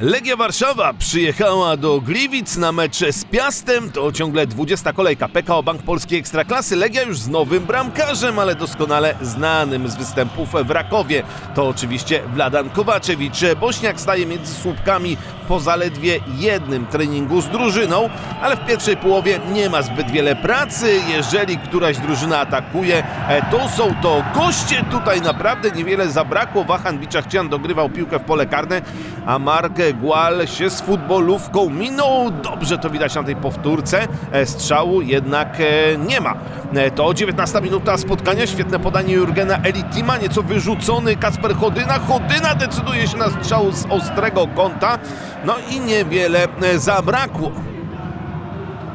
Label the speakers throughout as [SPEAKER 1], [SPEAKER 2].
[SPEAKER 1] Legia Warszawa przyjechała do Gliwic na mecz z Piastem. To ciągle 20 kolejka PKO Bank Polskiej Ekstraklasy. Legia już z nowym bramkarzem, ale doskonale znanym z występów w Rakowie. To oczywiście Wladan Kowaczewicz. Bośniak staje między słupkami po zaledwie jednym treningu z drużyną, ale w pierwszej połowie nie ma zbyt wiele pracy. Jeżeli któraś drużyna atakuje, e, to są to goście. Tutaj naprawdę niewiele zabrakło. Wahan Biczachcian dogrywał piłkę w pole karne, a Mark Gual się z futbolówką minął. Dobrze to widać na tej powtórce. E, Strzału jednak e, nie ma. E, To 19 minuta spotkania. Świetne podanie Jurgena Elitima. Nieco wyrzucony Kasper Chodyna. Chodyna decyduje się na strzał z ostrego kąta. No i niewiele zabrakło.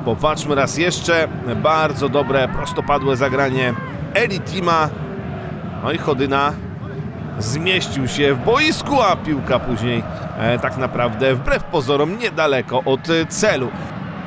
[SPEAKER 1] Popatrzmy raz jeszcze. Bardzo dobre, prostopadłe zagranie Elitima. No i Chodyna zmieścił się w boisku, a piłka później e, tak naprawdę wbrew pozorom niedaleko od e, celu.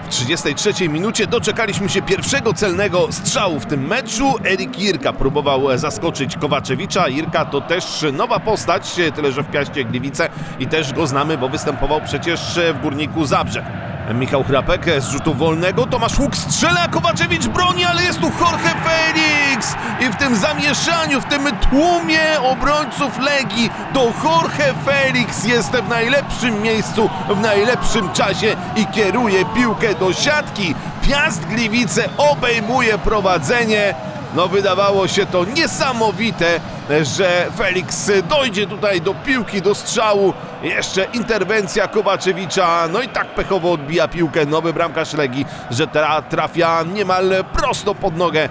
[SPEAKER 1] W 33 minucie doczekaliśmy się pierwszego celnego strzału w tym meczu. Erik Jirka próbował e, zaskoczyć Kowaczewicza. Jirka to też nowa postać, e, tyle że w Piaście Gliwice i też go znamy, bo występował przecież w Górniku Zabrze. Michał Chrapek z rzutu wolnego, Tomasz Łuk strzela, Kowaczewicz broni, ale jest tu Jorge Felix i w tym zamieszaniu, w tym tłumie obrońców Legii to Jorge Felix jest w najlepszym miejscu, w najlepszym czasie i kieruje piłkę do siatki. Piast Gliwice obejmuje prowadzenie. No wydawało się to niesamowite, że Felix dojdzie tutaj do piłki, do strzału. Jeszcze interwencja Kowaczewicza, no i tak pechowo odbija piłkę nowy bramkarz Legii, że tra trafia niemal prosto pod nogę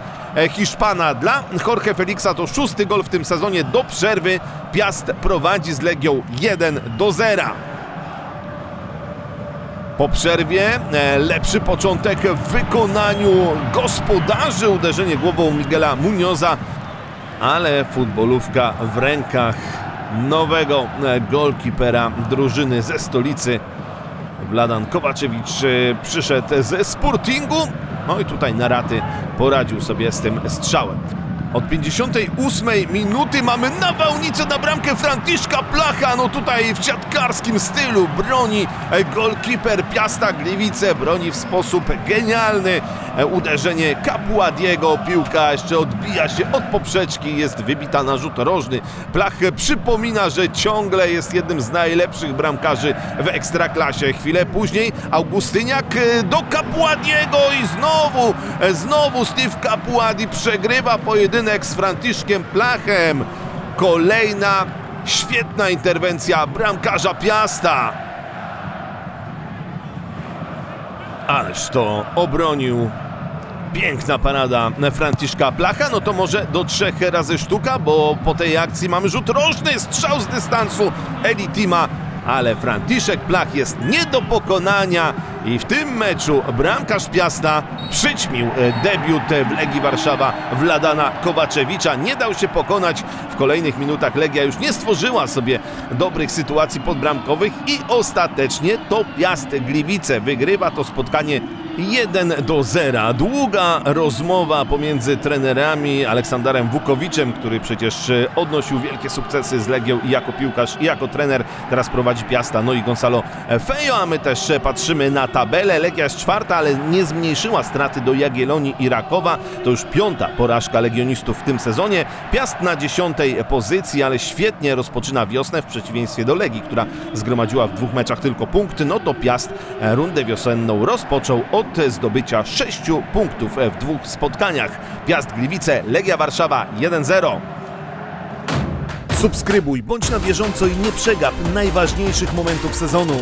[SPEAKER 1] Hiszpana. Dla Jorge Felixa to szósty gol w tym sezonie do przerwy. Piast prowadzi z Legią 1 do 0. Po przerwie e, lepszy początek w wykonaniu gospodarzy. Uderzenie głową Miguela Munioza, ale futbolówka w rękach nowego e, golkipera drużyny ze stolicy. Wladan Kowaczewicz e, przyszedł ze Sportingu. No i tutaj na raty poradził sobie z tym strzałem. Od 58 minuty mamy nawałnicę na bramkę Franciszka Placha. No tutaj w siatkarskim stylu broni e, golkiper Piasta Gliwice. Broni w sposób genialny. E, Uderzenie Capuadiego. Piłka jeszcze odbija się od poprzeczki. Jest wybita na rzut rożny. Plach przypomina, że ciągle jest jednym z najlepszych bramkarzy w Ekstraklasie. Chwilę później Augustyniak e, do Capuadiego i znowu, znowu Steve Capuadi przegrywa pojedynek z Franciszkiem Plachem. Kolejna świetna interwencja bramkarza Piasta. Ależ to obronił. Piękna parada Franciszka Placha. No to może do trzech razy sztuka, bo po tej akcji mamy rzut rożny, strzał z dystansu Elitima. Ale Franciszek Plach jest nie do pokonania i w tym meczu bramkarz Piasta przyćmił e, debiut w Legii Warszawa Wladana Kowaczewicza. Nie dał się pokonać. W kolejnych minutach Legia już nie stworzyła sobie dobrych sytuacji podbramkowych i ostatecznie to Piast Gliwice wygrywa to spotkanie 1 do 0. Długa rozmowa pomiędzy trenerami Aleksandarem Wukowiczem, który przecież e, odnosił wielkie sukcesy z Legią i jako piłkarz, i jako trener. Teraz prowadzi Piasta, no i Gonzalo Fejo, a my też e, patrzymy na tabelę. Legia jest czwarta, ale nie zmniejszyła straty do Jagiellonii i Rakowa. To już piąta porażka legionistów w tym sezonie. Piast na dziesiątej pozycji, ale świetnie rozpoczyna wiosnę w przeciwieństwie do Legii, która zgromadziła w dwóch meczach tylko punkty. No to Piast e, rundę wiosenną rozpoczął od zdobycia sześciu punktów w dwóch spotkaniach. Piast Gliwice, Legia Warszawa 1-0. Subskrybuj, bądź na bieżąco i nie przegap najważniejszych momentów sezonu.